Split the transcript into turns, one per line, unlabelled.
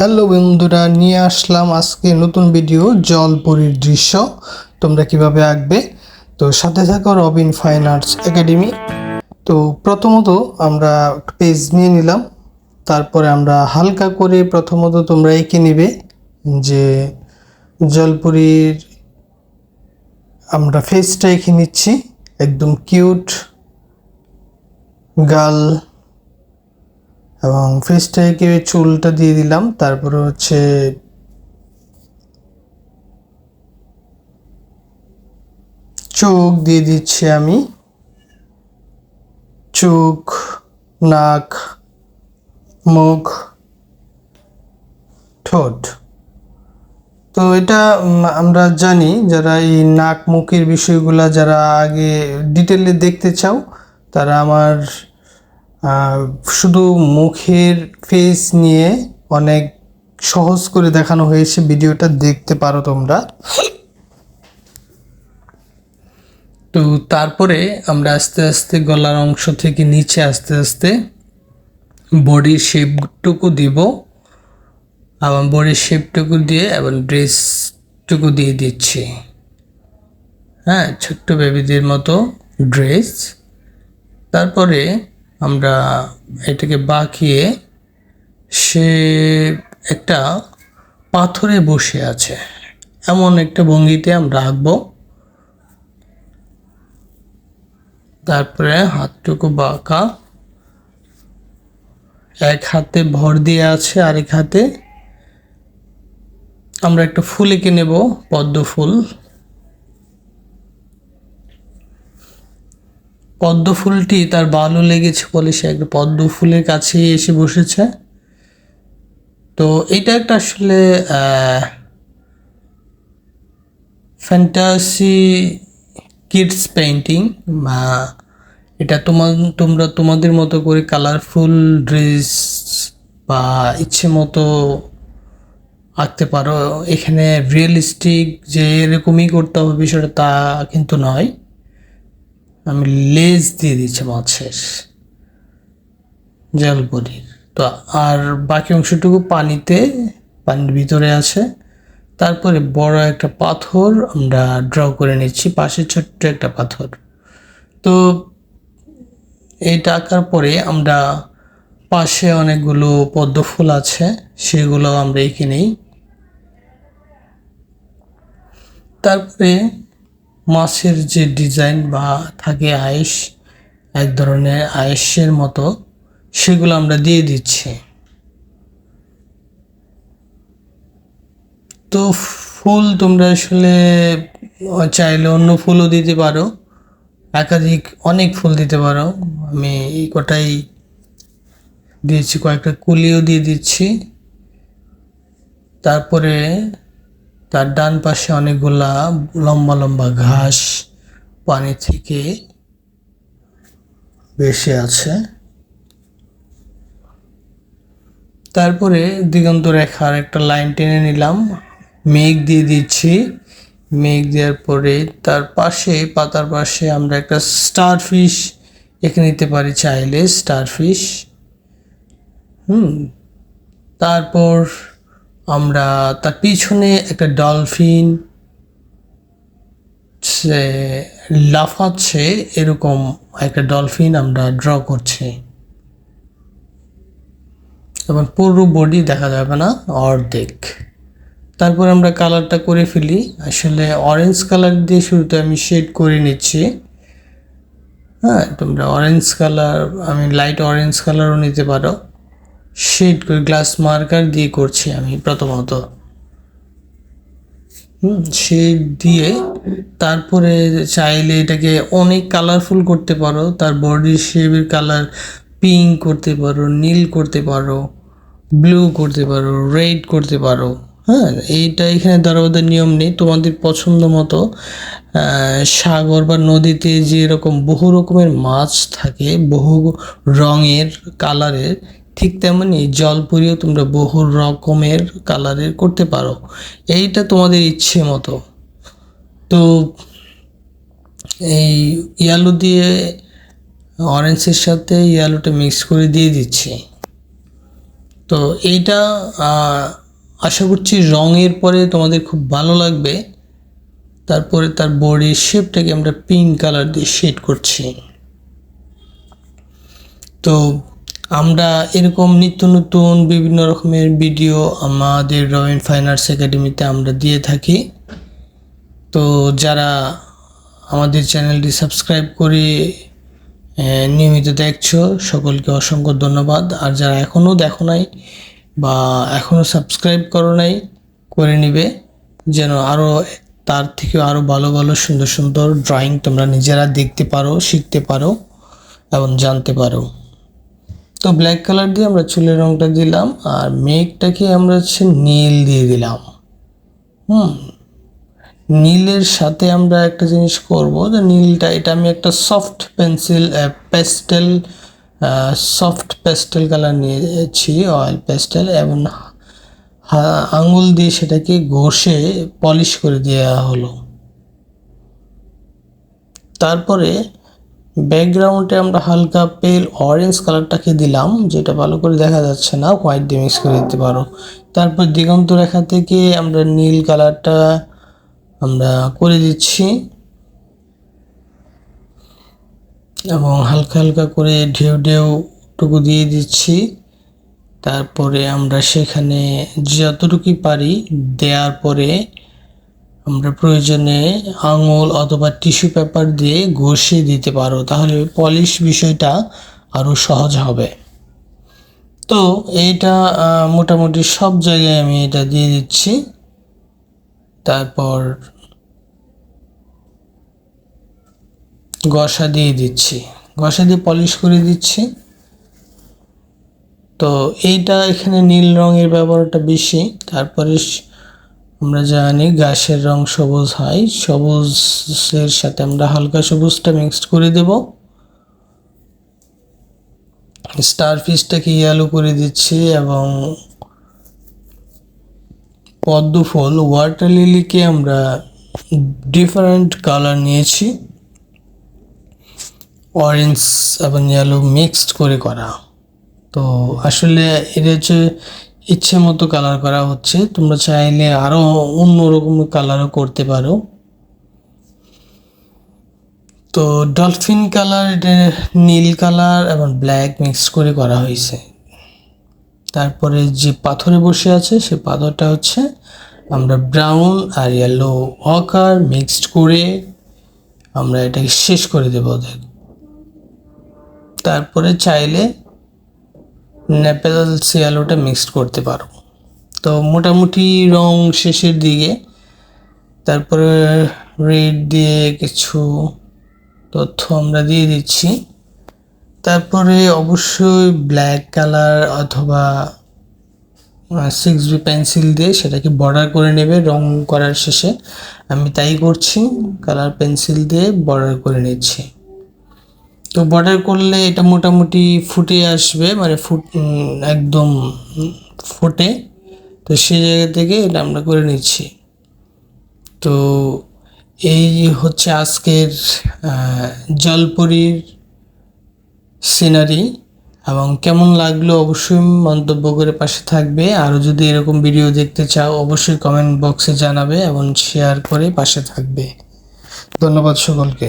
Hello বন্ধুরা, নিয়ে আসলাম আজকে নতুন ভিডিও জলপুরীর দৃশ্য। তোমরা কীভাবে আঁকবে? তো সাথে থাকো রবিন ফাইন আর্টস একাডেমি। তো প্রথমত আমরা পেজ নিয়ে নিলাম। তারপরে আমরা হালকা করে প্রথমত তোমরা এঁকে নিবে যে জলপুরীর আমরা ফেসটা এঁকে নিচ্ছি। একদম কিউট গাল এবং ফেসটাকে চুলটা দিয়ে দিলাম, তারপরে হচ্ছে চোখ দিয়ে দিচ্ছি আমি। চোখ, নাক, মুখ, ঠোঁট। তো এটা আমরা জানি যারা এই নাক মুখের বিষয়গুলা যারা আগে ডিটেলে দেখতে চাও, তারা আমার শুধু মুখের ফেস নিয়ে অনেক সহজ করে দেখানো হয়েছে ভিডিওটা, দেখতে পারো তোমরা। তো তারপরে আমরা আস্তে আস্তে গলার অংশ থেকে নিচে আস্তে আস্তে বডির শেপটুকু দিব। এবং বডির শেপটুকু দিয়ে এবং ড্রেসটুকু দিয়ে দিচ্ছি। হ্যাঁ ছোট্ট বেবিদের মতো ড্রেস তারপরে আমরা এটাকে বাঁকিয়ে সে একটা পাথরে বসে আছে। এমন একটা ভঙ্গিতে আমরা আঁকবো। তারপরে হাতটুকু বাঁকা। এক হাতে ভর দিয়ে আছে, আরেক হাতে আমরা একটা ফুল এঁকে নেব, পদ্ম ফুল। পদ্ম ফুলটি তার ভালো লেগেছে বলে সে একটা পদ্ম ফুলের কাছেই এসে বসেছে। তো এটা একটা আসলে ফ্যান্টাসি কিডস পেন্টিং বা এটা তোমার তোমরা তোমাদের মতো করে কালারফুল ড্রেস বা ইচ্ছে মতো আঁকতে পারো। এখানে রিয়েলিস্টিক যে এরকমই করতে হবে বিষয়টা তা কিন্তু নয়। আমি লেজ দিয়ে দিচ্ছি মাছের জলপরির তো আর বাকি অংশটুকু পানিতে, পানির ভিতরে আছে। তারপরে বড় একটা পাথর আমরা ড্র করে নিচ্ছি, পাশে ছোট্ট একটা পাথর। তো এইটা আঁকার পরে আমরা পাশে অনেকগুলো পদ্ম ফুল আছে, সেগুলো আমরা এঁকে নিই। তারপরে মাছের যে ডিজাইন বা থাকে আয়েস এক ধরনের আয়েসের মতো, সেগুলো আমরা দিয়ে দিচ্ছি। তো ফুল তোমরা আসলে চাইলে অন্য ফুলও দিতে পারো। একাধিক অনেক ফুল দিতে পারো। আমি এই কটাই দিয়েছি, কয়েকটা কুলিও দিয়ে দিচ্ছি। তারপরে তার ডান পাশে অনেকগুলা লম্বা লম্বা ঘাস পানি থেকে বেশি আছে। তারপরে দিগন্ত রেখার একটা লাইন টেনে নিলাম। মেঘ দিয়ে দিচ্ছি। মেঘ দেওয়ার পরে তার পাশে, পাতার পাশে আমরা একটা স্টার ফিশ এঁকে নিতে পারি চাইলে স্টার ফিশ হুম, তারপর আমরা তার পিছনে একটা ডলফিন, সে লাফাচ্ছে, এরকম একটা ডলফিন আমরা ড্র করছি। এবং পুরো বডি দেখা যাবে না, অর্ধেক। তারপর আমরা কালারটা করে ফেলি। আসলে অরেঞ্জ কালার দিয়ে শুরুতে আমি শেড করে নিচ্ছি। হ্যাঁ তোমরা অরেঞ্জ কালার আমি লাইট অরেঞ্জ কালারও নিতে পারো। শেড করে গ্লাস মার্কার দিয়ে করছি আমি প্রথমত। শেড দিয়ে তারপরে চাইলে এটাকে অনেক কালারফুল করতে পারো। তার বডি শেপের কালার পিঙ্ক করতে পারো, নীল করতে পারো ব্লু করতে পারো রেড করতে পারো। হ্যাঁ এইটা এখানে দারোয়াদের নিয়ম নেই। তোমাদের পছন্দ মতো সাগর বা নদীতে যে রকম বহু রকমের মাছ থাকে, বহু রঙের কালারের ঠিক তেমনি জলপুরিও তোমরা বহু রকমের কালারের করতে পারো। এইটা তোমাদের ইচ্ছে মতো। তো এই ইয়ালো দিয়ে অরেঞ্জের সাথে ইয়ালোটা মিক্স করে দিয়ে দিচ্ছি। তো এইটা আশা করছি রঙের পরে তোমাদের খুব ভালো লাগবে। তারপরে তার বডির শেপটাকে আমরা পিঙ্ক কালার দিয়ে শেড করছি। তো আমরা এরকম নিত্য নতুন বিভিন্ন রকমের ভিডিও আমাদের রয়্যাল ফাইন আর্টস একাডেমিতে আমরা দিয়ে থাকি। তো যারা আমাদের চ্যানেলটি সাবস্ক্রাইব করে নিয়মিত দেখছ, সকলকে অসংখ্য ধন্যবাদ। আর যারা এখনও দেখো নাই বা এখনও সাবস্ক্রাইব করো নাই, করে নিবে, যেন আরও তার থেকেও আরও ভালো ভালো সুন্দর সুন্দর ড্রয়িং তোমরা নিজেরা দেখতে পারো, শিখতে পারো এবং জানতে পারো। তো ব্ল্যাক কালার দিয়ে আমরা চুলের রংটা দিলাম আর মেঘটাকে আমরা হচ্ছে নীল দিয়ে দিলাম। হুম, নীলের সাথে আমরা একটা জিনিস করব যে নীলটা, এটা আমি একটা soft pencil pastel soft pastel colour নিয়েছি অয়েল প্যাস্টেল এবং আঙুল দিয়ে সেটাকে ঘষে পলিশ করে দেওয়া হলো। তারপরে ব্যাকগ্রাউন্ডে আমরা হালকা পেল অরেঞ্জ কালারটাকে দিলাম, যেটা ভালো করে দেখা যাচ্ছে না হোয়াইট দিয়ে মিক্স করে দিতে পারো। তারপর দিগন্ত রেখা থেকে আমরা নীল কালারটা আমরা করে দিচ্ছি। এবং হালকা হালকা করে ঢেউ ঢেউ টুকু দিয়ে দিচ্ছি। তারপরে আমরা সেখানে যতটুকুই পারি দেওয়ার পরে আমরা প্রয়োজনে আঙুল অথবা টিস্যু পেপার দিয়ে ঘষে দিতে পারো, তাহলে পলিশ বিষয়টা আরও সহজ হবে। তো এইটা মোটামুটি সব জায়গায় আমি এটা দিয়ে দিচ্ছি। তারপর ঘষা দিয়ে দিচ্ছি। ঘষা দিয়ে পলিশ করে দিচ্ছি। তো এইটা এখানে নীল রঙের ব্যবহারটা বেশি, তারপরে আমরা জানি ঘাসের রং সবুজ হয়, সবুজের সাথে আমরা হালকা সবুজটা মিক্সড করে দেব। স্টার ফিশটাকে ইয়েলো করে দিচ্ছি এবং পদ্ম ফুল ওয়াটার লিলিকে আমরা ডিফারেন্ট কালার নিয়েছি। অরেঞ্জ এবং ইয়েলো মিক্সড করে করা। তো আসলে এটা হচ্ছে ইচ্ছে মতো কালার করা হচ্ছে। তোমরা চাইলে আরও অন্যরকম কালারও করতে পারো। তো ডলফিন কালার নীল কালার এবং ব্ল্যাক মিক্স করে করা হয়েছে। তারপরে যে পাথরে বসে আছে, সে পাথরটা হচ্ছে আমরা ব্রাউন আর ইয়েলো অকার মিক্সড করে আমরা এটাকে শেষ করে দেবো ওদের। তারপরে চাইলে নেপেল সিয়ালোটা মিক্সড করতে পারো। তো মোটামুটি রং শেষের দিকে, তারপরে রেড দিয়ে কিছু তথ্য আমরা দিয়ে দিচ্ছি। তারপরে অবশ্যই ব্ল্যাক কালার অথবা সিক্স বি পেন্সিল দিয়ে সেটাকে বর্ডার করে নেবে রং করার শেষে। আমি তাই করছি কালার পেন্সিল দিয়ে বর্ডার করে নিচ্ছি। তো বর্ডার করলে এটা মোটামুটি ফুটে আসবে মানে ফুট একদম ফুটে। তো সেই জায়গা থেকে এটা আমরা করে নিচ্ছি। তো এই হচ্ছে আজকের জলপরীর সিনারি এবং কেমন লাগল অবশ্যই মন্তব্য করে পাশে থাকবে। আরও যদি এরকম ভিডিও দেখতে চাও, অবশ্যই কমেন্ট বক্সে জানাবে এবং শেয়ার করে পাশে থাকবে। ধন্যবাদ সকলকে।